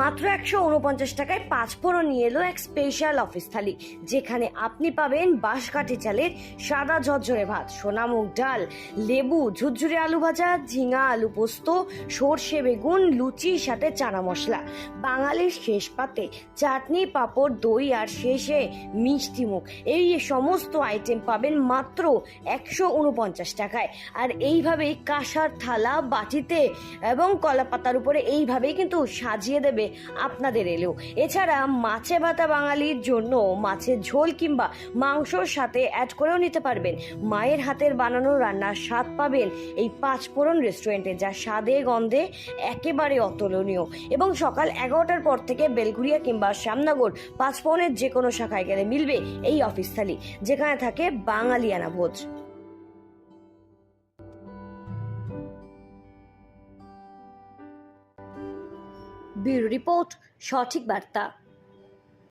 মাত্র একশো উনপঞ্চাশ টাকায় পাঁচ ফোড়ন নিয়ে এলো এক স্পেশাল অফিস থালি, যেখানে আপনি পাবেন বাঁশকাঠি চালের সাদা ঝরঝরে ভাত সোনামুগ ডাল, লেবু, ঝুরঝুরে আলু ভাজা, ঝিঙা, আলু পোস্ত, সর্ষে বেগুন লুচি সাথে চানা মশলা। বাঙালির শেষ পাতে চাটনি, পাঁপড়, দই আর শেষে মিষ্টি মুখ। এই সমস্ত আইটেম পাবেন মাত্র একশো উনপঞ্চাশ টাকায়। আর এইভাবেই কাঁসার থালা, বাটিতে এবং কলা পাতার উপরে এইভাবেই কিন্তু সাজিয়ে দেবে আপনাদের এলেও। এছাড়া মাছে ভাতা বাঙালির জন্য মাছের ঝোল কিংবা মাংসর সাথে অ্যাড করেও নিতে পারবেন। মায়ের হাতের বানানো রান্নার স্বাদ পাবেন এই পাঁচফোড়ন রেস্টুরেন্টে যা স্বাদে, গন্ধে একেবারে অতুলনীয়। এবং সকাল এগারোটার পর থেকে বেলঘুরিয়া কিংবা শ্যামনগর পাঁচফোড়নের যে কোনো শাখায় গেলে মিলবে এই অফিস থালি, যেখানে থাকে বাঙালিয়ানা ভোজ। ব্যুরো রিপোর্ট সঠিক বার্তা।